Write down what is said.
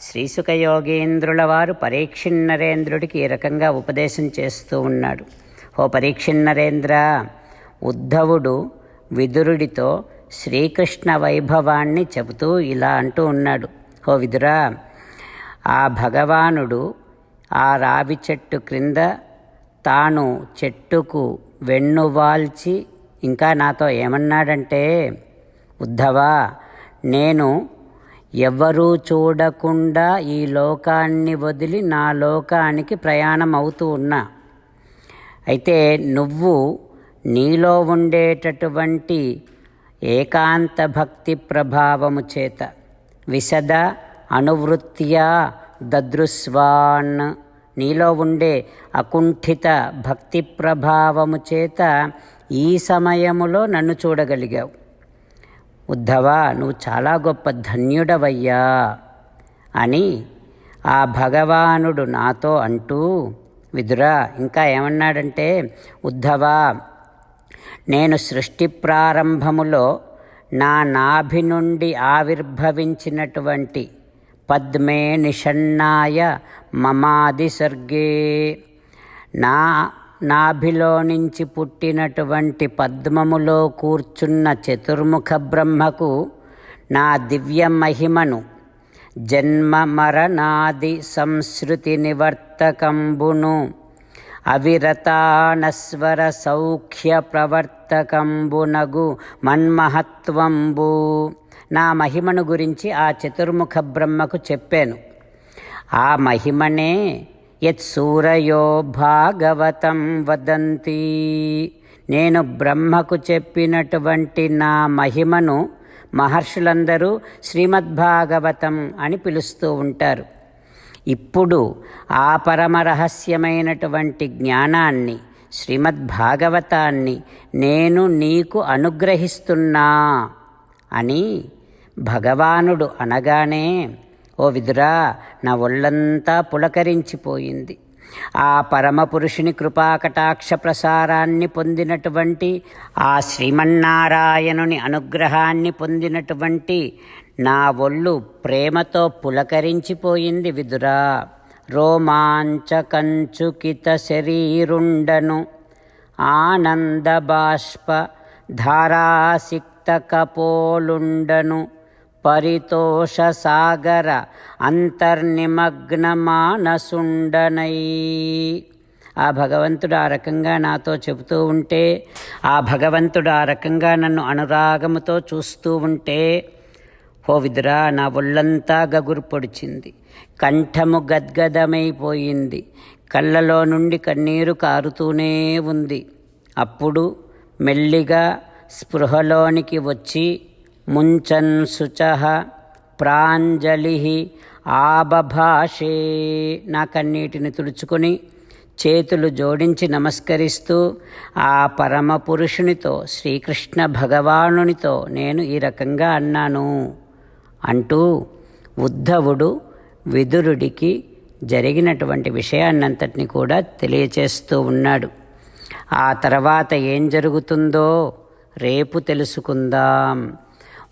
శ్రీసుఖ యోగేంద్రుల వారు పరీక్షిన్నరేంద్రుడికి ఈ రకంగా ఉపదేశం చేస్తూ ఉన్నాడు. ఓ పరీక్షిన్నరేంద్ర ఉద్ధవుడు విదురుడితో శ్రీకృష్ణ వైభవాన్ని చెబుతూ ఇలా అంటూ ఉన్నాడు. ఓ విదురా ఆ భగవానుడు ఆ రావి చెట్టు క్రింద తాను చెట్టుకు వెన్నువాల్చి ఇంకా నాతో ఏమన్నాడంటే ఉద్ధవా నేను ఎవ్వరూ చూడకుండా ఈ లోకాన్ని వదిలి నా లోకానికి ప్రయాణం అవుతూ ఉన్నా. అయితే నువ్వు నీలో ఉండేటటువంటి ఏకాంత భక్తి ప్రభావము చేత విశద అనువృత్త్యా దదృస్వాన్ నీలో ఉండే అకుంఠిత భక్తి ప్రభావము చేత ఈ సమయములో నన్ను చూడగలిగావు. ఉద్ధవా నువ్వు చాలా గొప్ప ధన్యుడవయ్యా అని ఆ భగవానుడు నాతో అంటూ విదురా ఇంకా ఏమన్నాడంటే ఉద్ధవా నేను సృష్టి ప్రారంభములో నా నాభి నుండి ఆవిర్భవించినటువంటి పద్మే నిషన్నాయ మమాది సర్గే. నా నాభిలో నుంచి పుట్టినటువంటి పద్మములో కూర్చున్న చతుర్ముఖ బ్రహ్మకు నా దివ్య మహిమను జన్మ మరణాది సంస్కృతి నివర్తకంబును అవిరతానస్వర సౌఖ్య ప్రవర్తకంబునగు మన్మహత్వంబు. నా మహిమను గురించి ఆ చతుర్ముఖ బ్రహ్మకు చెప్పాను. ఆ మహిమనే యత్ సూరయో భాగవతం వదంతి. నేను బ్రహ్మకు చెప్పినటువంటి నా మహిమను మహర్షులందరూ శ్రీమద్భాగవతం అని పిలుస్తూ ఉంటారు. ఇప్పుడు ఆ పరమ రహస్యమైనటువంటి జ్ఞానాన్ని శ్రీమద్భాగవతాన్ని నేను నీకు అనుగ్రహిస్తున్నా అని భగవానుడు అనగానే ఓ విదురా నా ఒళ్ళంతా పులకరించిపోయింది. ఆ పరమపురుషుని కృపాకటాక్ష ప్రసారాన్ని పొందినటువంటి ఆ శ్రీమన్నారాయణుని అనుగ్రహాన్ని పొందినటువంటి నా ఒళ్ళు ప్రేమతో పులకరించిపోయింది విదురా. రోమాంచకంచుకిత శరీరుండను. ఆనంద బాష్ప ధారాసిక్త కపోలుండను. పరితోష సాగర ఆ భగవంతుడు ఆ రకంగా నాతో చెబుతూ ఉంటే ఆ భగవంతుడు ఆ రకంగా నన్ను అనురాగముతో చూస్తూ ఉంటే ఓ విదురా నా ఒళ్ళంతా గగురు పొడిచింది. కంఠము గద్గదమైపోయింది. కళ్ళలో నుండి కన్నీరు కారుతూనే ఉంది. అప్పుడు మెల్లిగా స్పృహలోనికి వచ్చి ముంచన్ శుచ ప్రాంజలి ఆబభాషే. నా కన్నీటిని తుడుచుకొని చేతులు జోడించి నమస్కరిస్తూ ఆ పరమ పురుషునితో శ్రీకృష్ణ భగవానునితో నేను ఈ రకంగా అన్నాను. అంటూ ఉద్ధవుడు విదురుడికి జరిగినటువంటి విషయాన్నంతటిని కూడా తెలియచేస్తూ ఉన్నాడు. ఆ తర్వాత ఏం జరుగుతుందో రేపు తెలుసుకుందాం.